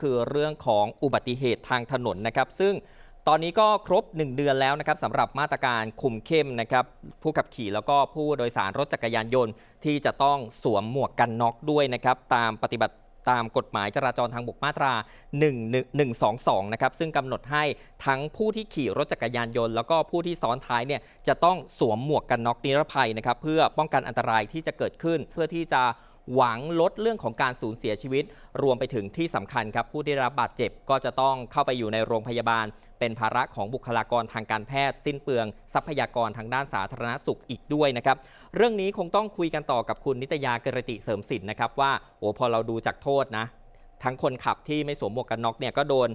คือเรื่องของอุบัติเหตุทางถนนนะครับ ซึ่งตอนนี้ก็ครบ 1 เดือนแล้วนะครับสำหรับมาตรการคุมเข้มนะครับผู้ขับขี่แล้วก็ผู้โดยสารรถจักรยานยนต์ ที่จะต้องสวมหมวกกันน็อกด้วยนะครับตามปฏิบัติตามกฎหมายจราจรทางบกมาตรา1122 นะครับ ซึ่งกำหนดให้ทั้งผู้ที่ขี่รถจักรยานยนต์ แล้วก็ผู้ที่ซ้อนท้ายเนี่ยจะต้องสวมหมวกกันน็อกนิรภัยนะครับ เพื่อป้องกันอันตรายที่จะเกิดขึ้นเพื่อที่จะ หวังลดเรื่องของการสูญเสียชีวิต รวมไปถึงที่สำคัญครับ ผู้ได้รับบาดเจ็บก็จะต้องเข้าไปอยู่ในโรงพยาบาล เป็นภาระของบุคลากรทางการแพทย์ สิ้นเปลือง ทรัพยากรทางด้านสาธารณสุขอีกด้วยนะครับ เรื่องนี้คงต้องคุยกันต่อกับคุณนิตยาเกรติเสริมสินนะครับว่าโอ้พอเราดูจากโทษนะ ทั้งคนขับที่ไม่สวมหมวกกันน็อกเนี่ยก็โดน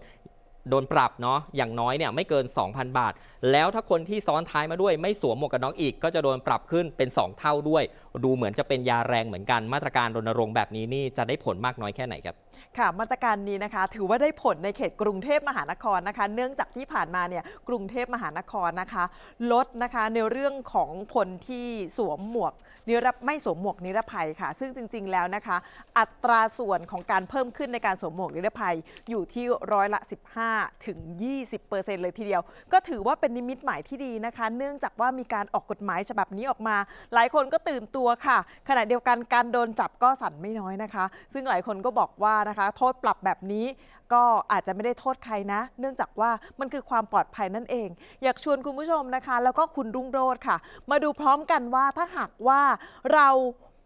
โดนปรับเนาะอย่างน้อยเนี่ยไม่เกิน 2,000 บาท แล้วถ้าคนที่ซ้อนท้ายมาด้วยไม่สวมหมวกกันน็อกอีก ก็จะโดนปรับขึ้นเป็น 2 เท่าด้วย ดูเหมือนจะเป็นยาแรงเหมือนกันมาตรการรณรงค์แบบนี้นี่จะได้ผลมากน้อยแค่ไหนครับ ค่ะมาตรการนี้นะคะ ถือว่าได้ผลในเขตกรุงเทพมหานครนะคะ เนื่องจากที่ผ่านมาเนี่ยกรุงเทพมหานครนะคะ ลดนะคะในเรื่องของคนที่สวมหมวกนิรไม่สวมหมวกนิรภัยค่ะ ซึ่งจริง ๆ แล้วนะคะ อัตราส่วนของการเพิ่มขึ้นในการสวมหมวกนิรภัยอยู่ที่ร้อยละ 15 ถึง 20%เลยทีเดียว ก็ถือว่าเป็นนิมิตหมายที่ดีนะคะ เนื่องจากว่ามีการออกกฎหมายฉบับนี้ออกมา หลายคนก็ตื่นตัวค่ะ ขณะเดียวกันการโดนจับก็สั่นไม่น้อยนะคะ ซึ่งหลายคนก็บอกว่านะคะ โทษปรับแบบนี้ก็อาจจะไม่ได้โทษใครนะ เนื่องจากว่ามันคือความปลอดภัยนั่นเอง อยากชวนคุณผู้ชมนะคะ แล้วก็คุณรุ่งโรจน์ค่ะ มาดูพร้อมกันว่าถ้าหากว่าเรา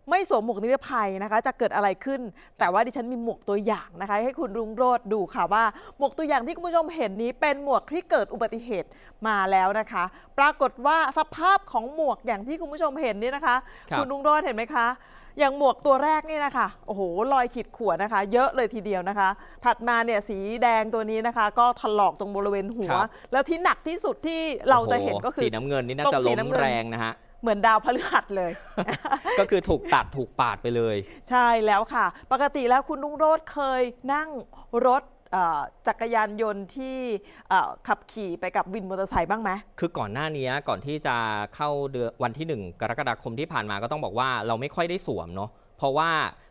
ไม่สวมหมวกนิรภัยนะคะ จะเกิดอะไรขึ้น แต่ว่าดิฉันมีหมวกตัวอย่างนะคะ ให้คุณรุ่งโรจน์ดูค่ะว่า หมวกตัวอย่างที่คุณผู้ชมเห็นนี้เป็นหมวกที่เกิดอุบัติเหตุมาแล้วนะคะ ปรากฏว่าสภาพของหมวกอย่างที่คุณผู้ชมเห็นนี่นะคะครับคุณรุ่งโรจน์เห็นไหมคะ อย่างหมวกตัวแรกนี่นะคะโอ้โหรอยขีดข่วนนะคะ เยอะเลยทีเดียวนะคะ ถัดมาเนี่ยสีแดงตัวนี้นะคะ ก็ถลอกตรงบริเวณหัว ครับ แล้วที่หนักที่สุดที่เราจะเห็นก็โโคือสีน้ำเงินนี่น่าตรงจะสีล้มน้ำเงินแรงนะฮะ เหมือนดาวพฤหัสเลย ก็คือถูกตัดถูกปาดไปเลย ใช่แล้วค่ะ ปกติแล้วคุณรุ่งโรจน์เคยนั่งรถเอ่อ จักรยานยนต์ที่ขับขี่ไปกับวินมอเตอร์ไซค์บ้างไหมคือก่อนหน้านี้ก่อนที่จะเข้าเดือนวันที่ 1 กรกฎาคมที่ผ่านมาก็ต้องบอกว่าเราไม่ค่อยได้สวมเนาะเพราะว่า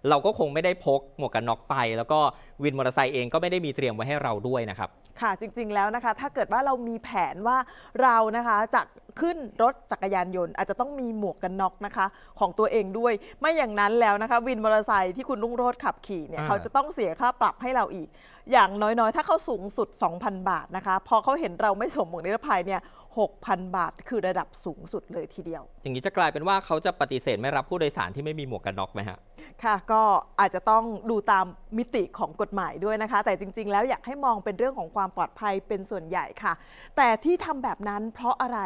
เราก็คงไม่ได้พกหมวกกันน็อกไป แล้วก็วินมอเตอร์ไซค์เองก็ไม่ได้มีเตรียมไว้ให้เราด้วยนะครับ ค่ะจริงๆแล้วนะคะ ถ้าเกิดว่าเรามีแผนว่าเรานะคะจะขึ้นรถจักรยานยนต์ อาจจะต้องมีหมวกกันน็อกนะคะ ของตัวเองด้วย ไม่อย่างนั้นแล้วนะคะ วินมอเตอร์ไซค์ที่คุณรุ่งโรจน์ขับขี่เนี่ยอ่า เขาจะต้องเสียค่าปรับให้เราอีก อย่างน้อยๆ ถ้าเขาสูงสุด 2,000 บาทนะคะ พอเขาเห็นเราไม่สวมหมวกนิรภัยเนี่ย 6,000 บาท คือระดับสูงสุดเลยทีเดียว อย่างนี้จะกลายเป็นว่าเขาจะปฏิเสธไม่รับผู้โดยสารที่ไม่มีหมวกกันน็อกไหมฮะ ค่ะ ก็อาจจะต้องดูตามมิติของกฎหมายด้วยนะคะ แต่จริง ๆ แล้วอยากให้มองเป็นเรื่องของความปลอดภัยเป็นส่วนใหญ่ค่ะ แต่ที่ทำแบบนั้นเพราะอะไร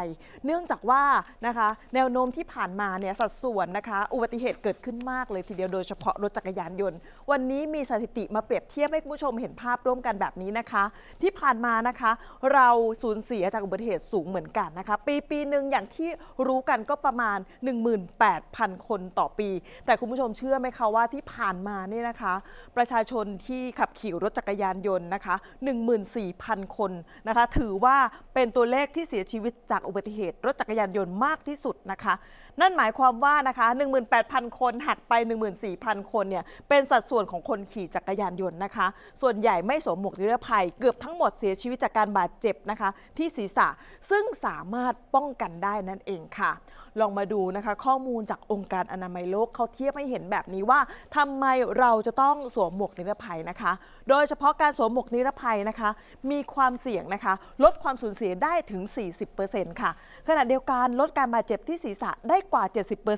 เนื่องจากว่านะคะ แนวโน้มที่ผ่านมาเนี่ยสัดส่วนนะคะ อุบัติเหตุเกิดขึ้นมากเลยทีเดียวโดยเฉพาะรถจักรยานยนต์ วันนี้มีสถิติมาเปรียบเทียบให้คุณผู้ชมเห็นภาพร่วมกันแบบนี้นะคะ ที่ผ่านมานะคะ เราสูญเสียจากอุบัติเหตุสูงเหมือนกันนะคะ ปีปีหนึ่งอย่างที่รู้กันก็ประมาณ 18,000 คนต่อปี แต่คุณผู้ชมเชื่อไหมคะว่าที่ผ่านมาเนี่ยนะคะ ประชาชนที่ขับขี่รถจักรยานยนต์นะคะ 14,000 คนนะคะ ถือว่าเป็นตัวเลขที่เสียชีวิตจากอุบัติเหตุ รถจักรยานยนต์มากที่สุดนะคะ นั่นหมายความว่านะคะ 18,000 คนหักไป 14,000 คนเนี่ยเป็นสัดส่วนของคนขี่จักรยานยนต์นะคะ ส่วนใหญ่ไม่สวมหมวกนิรภัยเกือบทั้งหมดเสียชีวิตจากการบาดเจ็บนะคะ ที่ศีรษะ ซึ่งสามารถป้องกันได้นั่นเองค่ะ ลองมาดูนะคะ ข้อมูลจากองค์การอนามัยโลกเขาเทียบให้เห็นแบบนี้ว่าทำไมเราจะต้องสวมหมวกนิรภัยนะคะ โดยเฉพาะการสวมหมวกนิรภัยนะคะ มีความเสี่ยงนะคะ ลดความสูญเสียได้ถึง 40%ค่ะ ขณะเดียวกันลดการบาดเจ็บที่ศีรษะได้กว่า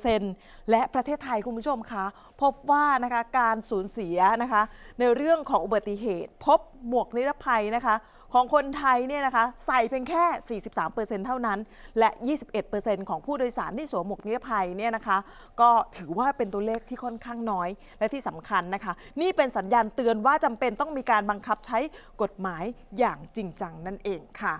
70%และประเทศไทยคุณผู้ชมคะพบว่านะคะการสูญเสียนะคะ ในเรื่องของอุบัติเหตุ พบหมวกนิรภัยนะคะ ของคนไทยเนี่ยนะคะใส่เพียงแค่ 43%เท่านั้น และ 21%ของผู้โดยสารที่สวมหมวกนิรภัยเนี่ยนะคะ ก็ถือว่าเป็นตัวเลขที่ค่อนข้างน้อย และที่สำคัญนะคะ นี่เป็นสัญญาณเตือนว่าจำเป็นต้องมีการบังคับใช้กฎหมายอย่างจริงจังนั่นเองค่ะ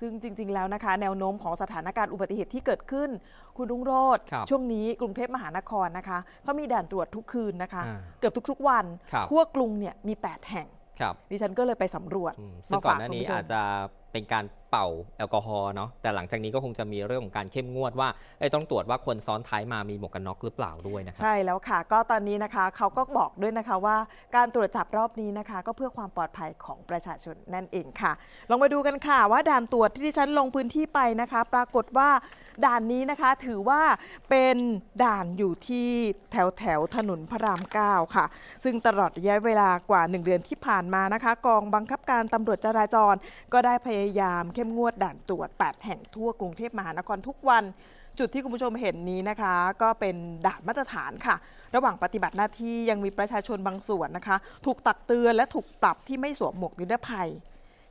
ซึ่งจริง ๆ แล้วนะคะ แนวโน้มของสถานการณ์อุบัติเหตุที่เกิดขึ้น คุณรุ่งโรจน์ครับช่วงนี้กรุงเทพมหานครนะคะเขามีด่านตรวจทุกคืนนะคะ อ่าเกือบทุกๆวัน ครับ ทั่วกรุงเนี่ยมี 8 แห่งครับ ดิฉันก็เลยไปสำรวจอืมซึ่งมาก่อนฝากหน้าคุณนี้ผู้ชมอาจจะเป็นการ เป่าแอลกอฮอล์เนาะแต่หลังจากนี้ก็คงจะมีเรื่องของการเข้มงวดว่าเอ้ยต้องตรวจว่าคนซ้อนท้ายมามีหมวกกันน็อกหรือเปล่าด้วยนะครับ ใช่แล้วค่ะ ก็ตอนนี้นะคะเขาก็บอกด้วยนะคะว่าการตรวจจับรอบนี้นะคะ ก็เพื่อความปลอดภัยของประชาชนนั่นเองค่ะ ลองไปดูกันค่ะ ว่าด่านตรวจที่ดิฉันลงพื้นที่ไปนะคะ ปรากฏว่าด่านนี้นะคะถือว่าเป็นด่านอยู่ที่แถวแถวถนนพระราม 9 ค่ะ ซึ่งตลอดระยะเวลากว่า 1 เดือนที่ผ่านมานะคะ กองบังคับการตำรวจจราจรก็ได้พยายามเข้มงวดด่านตรวจ 8 แห่งทั่วกรุงเทพมหานครทุกวัน จุดที่คุณผู้ชมเห็นนี้นะคะ ก็เป็นด่านมาตรฐานค่ะ ระหว่างปฏิบัติหน้าที่ยังมีประชาชนบางส่วนนะคะ ถูกตักเตือนและถูกปรับที่ไม่สวมหมวกนิรภัย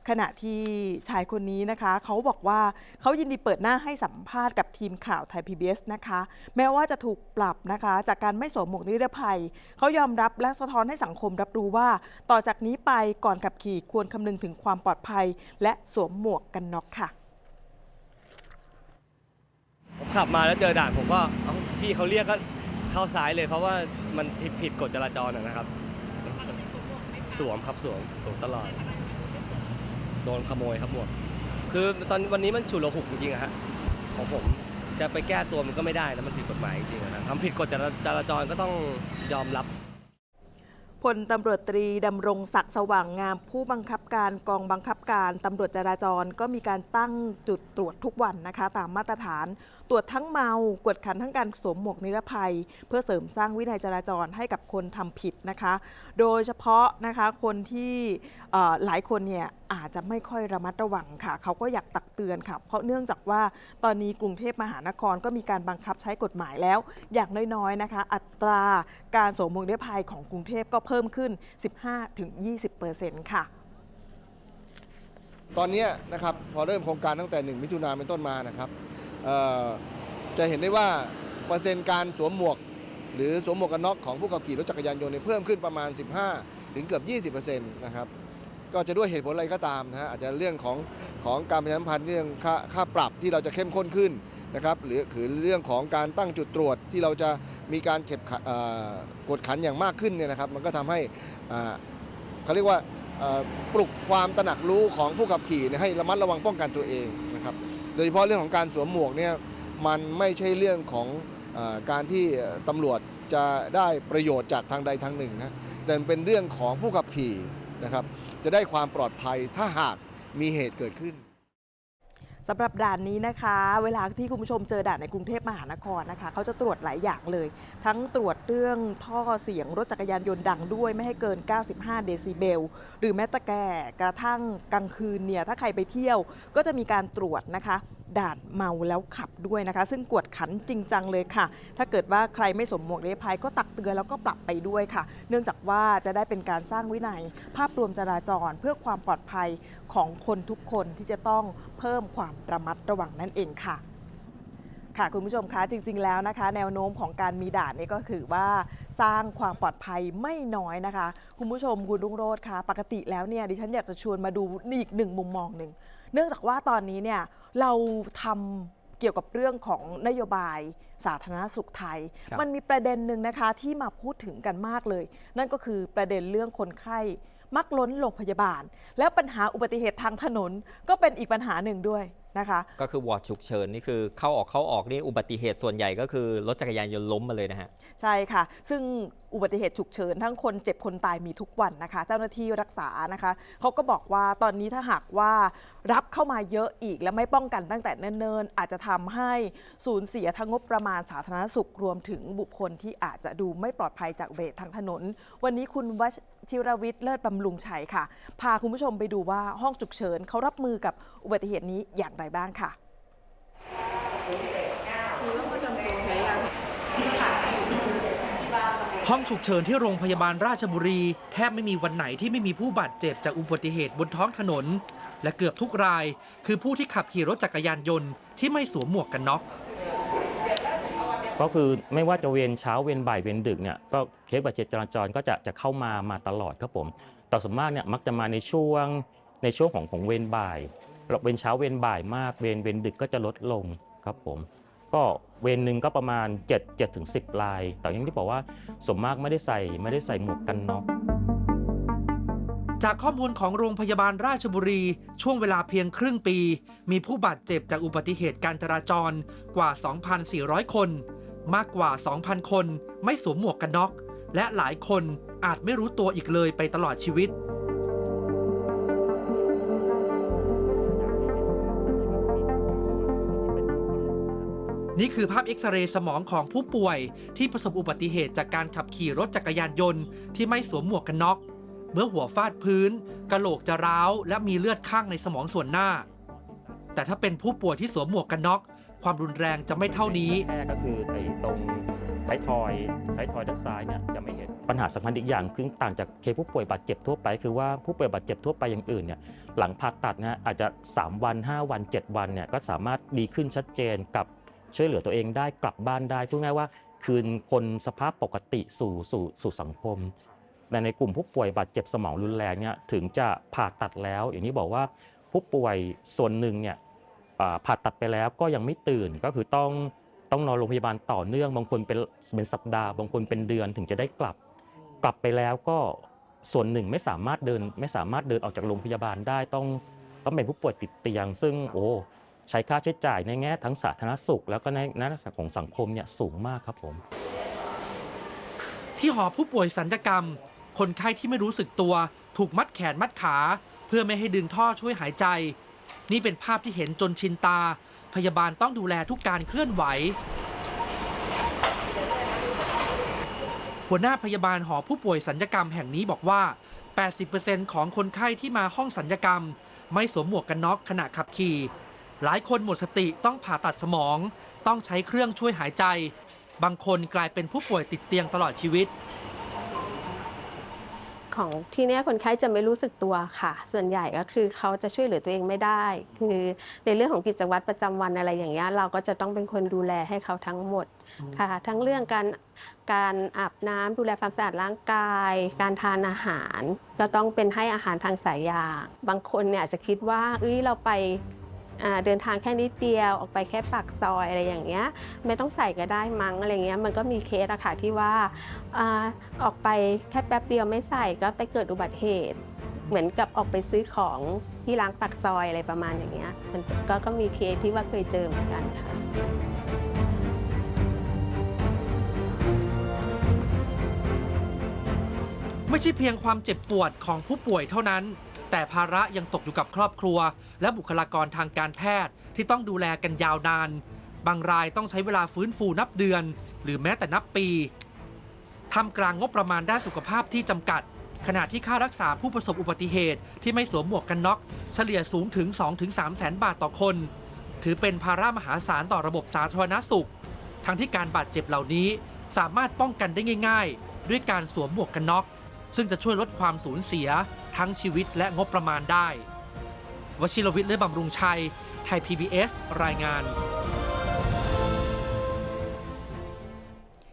ขณะที่ชายคนนี้นะคะ เขาบอกว่าเขายินดีเปิดหน้าให้สัมภาษณ์กับทีมข่าวไทย PBS นะคะ แม้ว่าจะถูกปรับนะคะ จากการไม่สวมหมวกนิรภัย เขายอมรับและสะท้อนให้สังคมรับรู้ว่า ต่อจากนี้ไปก่อนขับขี่ควรคำนึงถึงความปลอดภัย และสวมหมวกกันน็อกค่ะผมขับมาแล้วเจอด่านผมก็เอ้าพี่เขาเรียกก็เข้าซ้ายเลยเพราะว่ามันผิดผิดกฎจราจรอะนะครับ สวมครับสวมสวมตลอด โดนขโมยครับหมวกคือตอนวันนี้มันฉุกละหุกจริงๆอะฮะของผมจะไปแก้ตัวมันก็ไม่ได้นะมันผิดกฎหมายจริงๆนะทำผิดกฎจราจราจรก็ต้องยอมรับพลตำรวจตรีดำรงศักดิ์สว่างงามผู้บังคับการกองบังคับการตำรวจจราจรก็มีการตั้งจุดตรวจทุกวันนะคะ ตามมาตรฐาน ตรวจทั้งเมากวดขันทั้งการสวมหมวกนิรภัย เพื่อเสริมสร้างวินัยจราจรให้กับคนทำผิดนะคะ โดยเฉพาะนะคะคนที่หลายคนเนี่ยอาจจะไม่ค่อยระมัดระวังค่ะ เขาก็อยากตักเตือนค่ะ เพราะเนื่องจากว่าตอนนี้กรุงเทพมหานครก็มีการบังคับใช้กฎหมายแล้ว อย่างน้อยๆนะคะ อัตราการสวมมวกนิรภัยของกรุงเทพก็เพิ่มขึ้น 15-20%ค่ะ ตอนนี้นะครับพอเริ่มโครงการตั้งแต่ 1 มิถุนาเป็นต้นมานะครับจะเห็นได้ว่าเปอร์เซ็นต์การสวมหมวก หรือสวมหมวกกันน็อกของผู้ขับขี่รถจักรยานยนต์เพิ่มขึ้นประมาณ 15 ถึงเกือบ 20%นะครับ ก็จะด้วยเหตุผลอะไรก็ตามนะฮะอาจจะเรื่องของของการประชาสัมพันธ์เรื่องค่าค่าปรับที่เราจะเข้มข้นขึ้นนะครับหรือคือเรื่องของการตั้งจุดตรวจที่เราจะมีการเก็บขะเอ่อกดขันอย่างมากขึ้นเนี่ยนะครับ มันก็ทำให้อ่าเขาเรียกว่าเอ่อปลุกความตระหนักรู้ของผู้ขับขี่เนี่ยให้ระมัดระวังป้องกันตัวเองนะครับโดยเฉพาะเรื่องของการสวมหมวกเนี่ยมันไม่ใช่เรื่องของเออการที่ตำรวจจะได้ประโยชน์จากทางใดทางหนึ่งนะแต่เป็นเรื่องของผู้ขับขี่ นะครับ จะได้ความปลอดภัยถ้าหากมีเหตุเกิดขึ้นสำหรับด่านนี้นะคะ เวลาที่คุณผู้ชมเจอด่านในกรุงเทพมหานครนะคะ เขาจะตรวจหลายอย่างเลย ทั้งตรวจเรื่องท่อเสียงรถจักรยานยนต์ดังด้วยไม่ให้เกิน 95 เดซิเบล หรือแม้แต่แก่กระทั่งกลางคืนเนี่ยถ้าใครไปเที่ยวก็จะมีการตรวจนะคะด่านเมาแล้วขับด้วยนะคะ ซึ่งกวดขันจริงจังเลยค่ะ ถ้าเกิดว่าใครไม่สมหมวกนิรภัยก็ตักเตือนแล้วก็ปรับไปด้วยค่ะ เนื่องจากว่าจะได้เป็นการสร้างวินัย ภาพรวมจราจรเพื่อความปลอดภัยของคนทุกคนที่จะต้องเพิ่มความระมัดระวังนั่นเองค่ะค่ะคุณผู้ชมคะจริง ๆ แล้วนะคะ แนวโน้มของการมีด่านนี่ก็คือว่าสร้างความปลอดภัยไม่น้อยนะคะ คุณผู้ชมคุณรุ่งโรจน์คะปกติแล้วเนี่ยดิฉันอยากจะชวนมาดูอีกหนึ่งมุมมองหนึ่ง เนื่องจากว่าตอนนี้เนี่ยเราทำเกี่ยวกับเรื่องของนโยบายสาธารณสุขไทย ครับ มันมีประเด็นหนึ่งนะคะที่มาพูดถึงกันมากเลย นั่นก็คือประเด็นเรื่องคนไข้มักล้นโรงพยาบาล แล้วปัญหาอุบัติเหตุทางถนนก็เป็นอีกปัญหาหนึ่งด้วยนะคะ ก็คือวอร์ดฉุกเฉินนี่คือเข้าออกเข้าออกนี่อุบัติเหตุส่วนใหญ่ก็คือรถจักรยานยนต์ล้มมาเลยนะฮะ ใช่ค่ะ ซึ่ง อุบัติเหตุฉุกเฉินทั้งคนเจ็บคนตายมีทุกวันนะคะ เจ้าหน้าที่รักษานะคะเขาก็บอกว่าตอนนี้ถ้าหากว่ารับเข้ามาเยอะอีกและไม่ป้องกันตั้งแต่เนิ่นๆ อาจจะทำให้สูญเสียทั้งงบประมาณสาธารณสุขรวมถึงบุคคลที่อาจจะดูไม่ปลอดภัยจากอุบัติเหตุทางถนน วันนี้คุณวชิรวิทย์เลิศบำรุงชัยค่ะ พาคุณผู้ชมไปดูว่าห้องฉุกเฉินเขารับมือกับอุบัติเหตุนี้อย่างไรบ้างค่ะ ห้องฉุกเฉินที่โรงพยาบาลราชบุรี แทบไม่มีวันไหนที่ไม่มีผู้บาดเจ็บจากอุบัติเหตุบนท้องถนน และเกือบทุกราย คือผู้ที่ขับขี่รถจักรยานยนต์ที่ไม่สวมหมวกกันน็อกก็คือไม่ว่าจะเวรเช้าเวรบ่ายเวรดึกเนี่ยก็เคสบาดเจ็บจราจรก็จะจะเข้ามามาตลอดครับผมแต่ส่วนมากเนี่ยมักจะมาในช่วงในช่วงของของเวรบ่ายแล้วเวรเช้าเวรบ่ายมากเวรเวรดึกก็จะลดลงครับผม ก็เวรหนึ่งก็ประมาณ 7 7ถึง10 ลาย แต่อยังที่บอกว่าส่วนมากไม่ได้ใส่ไม่ได้ใส่หมวกกันน็อกจากข้อมูลของโรงพยาบาลราชบุรี ช่วงเวลาเพียงครึ่งปี มีผู้บาดเจ็บจากอุบัติเหตุการจราจรกว่า 2,400 คน มากกว่า 2,000 คนไม่สวมหมวกกันน็อก และหลายคนอาจไม่รู้ตัวอีกเลยไปตลอดชีวิต นี่คือภาพเอ็กซเรย์สมองของผู้ป่วย ที่ประสบอุบัติเหตุจากการขับขี่รถจักรยานยนต์ที่ไม่สวมหมวกกันน็อก เมื่อหัวฟาดพื้นกะโหลกจะร้าวและมีเลือดข้างในสมองส่วนหน้า แต่ถ้าเป็นผู้ป่วยที่สวมหมวกกันน็อก ความรุนแรงจะไม่เท่านี้แค่ก็คือไอ้ตรงท้ายทอยท้ายทอยด้านซ้ายเนี่ยจะไม่เห็นปัญหาสำคัญอีกอย่างคือต่างจากเคผู้ป่วยบาดเจ็บทั่วไป คือว่าผู้ป่วยบาดเจ็บทั่วไปอย่างอื่นเนี่ยหลังผ่าตัดนะอาจจะ 3 วัน 5 วัน 7 วันเนี่ยก็สามารถดีขึ้นชัดเจนกับ ช่วยเหลือตัวเองได้กลับบ้านได้พูดง่ายว่าคืนคนสภาพปกติสู่สู่สู่สังคมแต่ในกลุ่มผู้ป่วยบาดเจ็บสมองรุนแรงเนี่ยถึงจะผ่าตัดแล้ว อย่างที่บอกว่าผู้ป่วยส่วนหนึ่งเนี่ยผ่าตัดไปแล้วก็ยังไม่ตื่นก็คือต้องต้องนอนโรงพยาบาลต่อเนื่องบางคนเป็นเป็นสัปดาห์บางคนเป็นเดือนถึงจะได้กลับ กลับไปแล้วก็ส่วนหนึ่งไม่สามารถเดินไม่สามารถเดินออกจากโรงพยาบาลได้ต้องต้องเป็นผู้ป่วยติดเตียง ซึ่งโอ้ ใช้ค่าใช้จ่ายในแง่ทั้งสาธารณสุข แล้วก็ในในลักษณะของสังคมเนี่ยสูงมากครับผม ที่หอผู้ป่วยสัญญกรรม คนไข้ที่ไม่รู้สึกตัว ถูกมัดแขนมัดขา เพื่อไม่ให้ดึงท่อช่วยหายใจ นี่เป็นภาพที่เห็นจนชินตา พยาบาลต้องดูแลทุกการเคลื่อนไหว หัวหน้าพยาบาลหอผู้ป่วยสัญญกรรมแห่งนี้บอกว่า 80%ของคนไข้ที่มาห้องสัญญกรรม ไม่สวมหมวกกันน็อกขณะขับขี่ หลายคนหมดสติต้องผ่าตัดสมอง ต้องใช้เครื่องช่วยหายใจ บางคนกลายเป็นผู้ป่วยติดเตียงตลอดชีวิต ของที่เนี้ยคนไข้จะไม่รู้สึกตัวค่ะ ส่วนใหญ่ก็คือเขาจะช่วยเหลือตัวเองไม่ได้ คือในเรื่องของกิจวัตรประจำวันอะไรอย่างเงี้ยเราก็จะต้องเป็นคนดูแลให้เขาทั้งหมดค่ะ ทั้งเรื่องการการอาบน้ำดูแลความสะอาดร่างกาย การทานอาหาร ก็ต้องเป็นให้อาหารทางสายยาบางคนเนี่ยอาจจะคิดว่าเอ้ยเราไปอ่า เดินทางแค่นิดเดียวออกไปแค่ปากซอยอะไรอย่างเงี้ยไม่ต้องใส่ก็ได้มั้งอะไรเงี้ยมันก็มีเคสอะค่ะที่ว่าอออกไปแค่แป๊บเดียวไม่ใส่ก็ไปเกิดอุบัติเหตุ เหมือนกับออกไปซื้อของที่ร้านปากซอยอะไรประมาณอย่างเงี้ยมันก็ก็มีเคสที่ว่าเคยเจอเหมือนกันค่ะไม่ใช่เพียงความเจ็บปวดของผู้ป่วยเท่านั้น แต่ภาระยังตกอยู่กับครอบครัว และบุคลากรทางการแพทย์ที่ต้องดูแลกันยาวนาน บางรายต้องใช้เวลาฟื้นฟูนับเดือน หรือแม้แต่นับปีทำกลางงบประมาณด้านสุขภาพที่จำกัด ขณะที่ค่ารักษาผู้ประสบอุบัติเหตุที่ไม่สวมหมวกกันน็อก เฉลี่ยสูงถึง 2-3 แสนบาทต่อคน ถือเป็นภาระมหาศาลต่อระบบสาธารณสุข ทั้งที่การบาดเจ็บเหล่านี้สามารถป้องกันได้ง่าย ๆ ด้วยการสวมหมวกกันน็อก ซึ่งจะช่วยลดความสูญเสีย ทั้งชีวิตและงบประมาณได้ วชิรวิทย์เลือบำรุงชัย ไทย PBS รายงาน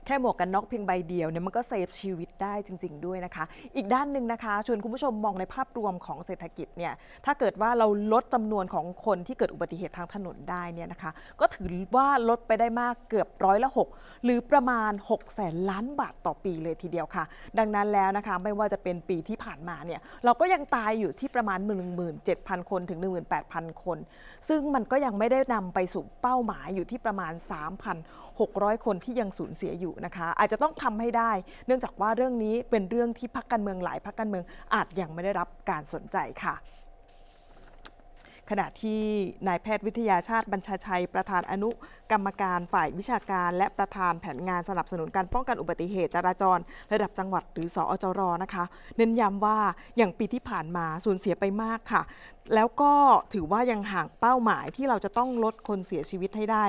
แค่หมวกกันน็อกเพียงใบเดียวเนี่ยมันก็เซฟชีวิตได้จริง ๆ ด้วยนะคะ อีกด้านหนึ่งนะคะชวนคุณผู้ชมมองในภาพรวมของเศรษฐกิจเนี่ยถ้าเกิดว่าเราลดจำนวนของคนที่เกิดอุบัติเหตุทางถนนได้เนี่ยนะคะก็ถือว่าลดไปได้มากเกือบร้อยละ 6 หรือประมาณ6แสนล้านบาทต่อปีเลยทีเดียวค่ะ ดังนั้นแล้วนะคะไม่ว่าจะเป็นปีที่ผ่านมาเนี่ยเราก็ยังตายอยู่ที่ประมาณ 17,000 คนถึง 18,000 คน ซึ่งมันก็ยังไม่ได้นำไปสู่เป้าหมายอยู่ที่ประมาณ 600 คนที่ยังสูญเสียอยู่นะคะ อาจจะต้องทำให้ได้ เนื่องจากว่าเรื่องนี้เป็นเรื่องที่พักการเมืองหลายพักการเมืองอาจยังไม่ได้รับการสนใจค่ะ ขณะที่นายแพทย์วิทยาชาติบัญชาชัย ประธานอนุกรรมการฝ่ายวิชาการ และประธานแผนงานสนับสนุนการป้องกันอุบัติเหตุจราจร ระดับจังหวัดหรือสอจรนะคะ เน้นย้ำว่าอย่างปีที่ผ่านมาสูญเสียไปมากค่ะ แล้วก็ถือว่ายังห่างเป้าหมายที่เราจะต้องลดคนเสียชีวิตให้ได้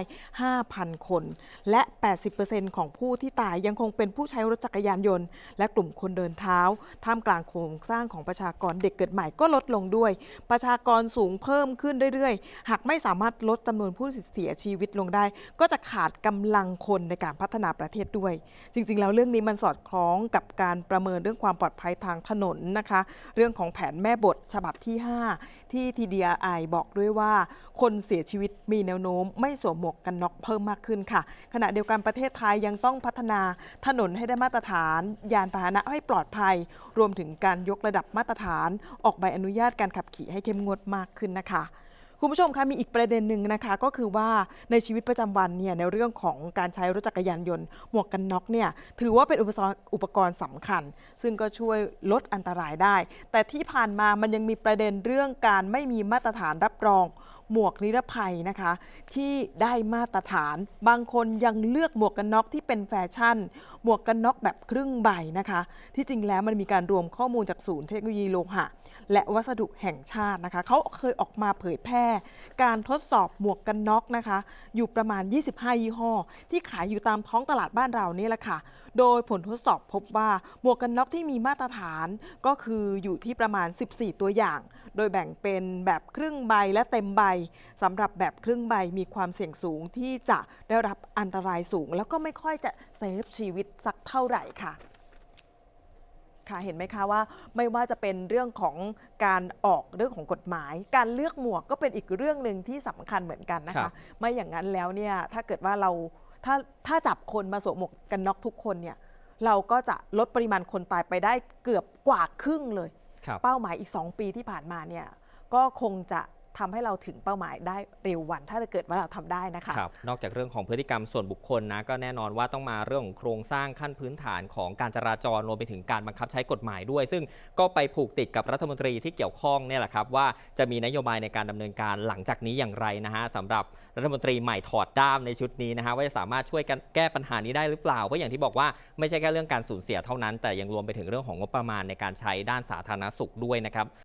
5,000 คน และ 80%ของผู้ที่ตายยังคงเป็นผู้ใช้รถจักรยานยนต์ และกลุ่มคนเดินเท้า ท่ามกลางโครงสร้างของประชากรเด็กเกิดใหม่ก็ลดลงด้วย ประชากรสูงเพิ่มิ่มขึ้นเรื่อยๆ หากไม่สามารถลดจำนวนผู้เสียชีวิตลงได้ ก็จะขาดกำลังคนในการพัฒนาประเทศด้วย จริง ๆ แล้วเรื่องนี้มันสอดคล้องกับการประเมินเรื่องความปลอดภัยทางถนนนะคะ เรื่องของแผนแม่บทฉบับที่ 5 ที่ TDI บอกด้วยว่า คนเสียชีวิตมีแนวโน้ม ไม่สวมหมวกกันน็อกเพิ่มมากขึ้นค่ะ ขณะเดียวกันประเทศไทยยังต้องพัฒนาถนนให้ได้มาตรฐาน ยานพาหนะให้ปลอดภัย รวมถึงการยกระดับมาตรฐาน ออกใบอนุญาตการขับขี่ให้เข้มงวดมากขึ้นนะคะคุณผู้ชมคะมีอีกประเด็นหนึ่งนะคะก็คือว่าในชีวิตประจำวันเนี่ยในเรื่องของการใช้รถจักรยานยนต์ หมวกกันน็อกเนี่ยถือว่าเป็นอุปกรณ์อุปกรณ์สำคัญ ซึ่งก็ช่วยลดอันตรายได้ แต่ที่ผ่านมามันยังมีประเด็นเรื่องการไม่มีมาตรฐานรับรอง หมวกนิรภัยนะคะ ที่ได้มาตรฐาน บางคนยังเลือกหมวกกันน็อกที่เป็นแฟชั่น หมวกกันน็อกแบบครึ่งใบนะคะ ที่จริงแล้วมันมีการรวมข้อมูลจากศูนย์เทคโนโลยีโลหะ และวัสดุแห่งชาตินะคะ เขาเคยออกมาเผยแพร่ การทดสอบหมวกกันน็อกนะคะ อยู่ประมาณ 25 ยี่ห้อ ที่ขายอยู่ตามท้องตลาดบ้านเรานี่แหละค่ะ โดยผลทดสอบพบว่าหมวกกันน็อกที่มีมาตรฐานก็คืออยู่ที่ประมาณ 14 ตัวอย่าง โดยแบ่งเป็นแบบครึ่งใบและเต็มใบสำหรับแบบครึ่งใบมีความเสี่ยงสูงที่จะได้รับอันตรายสูง แล้วก็ไม่ค่อยจะเซฟชีวิตสักเท่าไหร่ค่ะค่ะเห็นไหมคะว่าไม่ว่าจะเป็นเรื่องของการออกเรื่องของกฎหมาย การเลือกหมวกก็เป็นอีกเรื่องหนึ่งที่สำคัญเหมือนกันนะครัคะบไม่อย่างนั้นแล้วเนี่ยถ้าเกิดว่าเราถ้าถ้าจับคนมาสวมหมวกกันน็อกทุกคนเนี่ยเราก็จะลดปริมาณคนตายไปได้เกือบกว่าครึ่งเลยครับเป้าหมายอีก 2 ปีที่ผ่านมาเนี่ยก็คงจะ ทำให้เราถึงเป้าหมายได้เร็ววัน ถ้าเกิดว่าเราทำได้นะคะครับนอกจากเรื่องของพฤติกรรมส่วนบุคคลนะก็แน่นอนว่าต้องมาเรื่องของโครงสร้างขั้นพื้นฐานของการจราจรรวมไปถึงการบังคับใช้กฎหมายด้วย ซึ่งก็ไปผูกติดกับรัฐมนตรีที่เกี่ยวข้องเนี่ยแหละครับว่าจะมีนโยบายในการดำเนินการหลังจากนี้อย่างไรนะฮะสำหรับรัฐมนตรีใหม่ถอดด้ามในชุดนี้นะฮะว่าจะสามารถช่วยกันแก้ปัญหานี้ได้หรือเปล่าเพราะอย่างที่บอกว่าไม่ใช่แค่เรื่องการสูญเสียเท่านั้น แต่ยังรวมไปถึงเรื่องของงบประมาณในการใช้ด้านสาธารณสุขด้วยนะครับ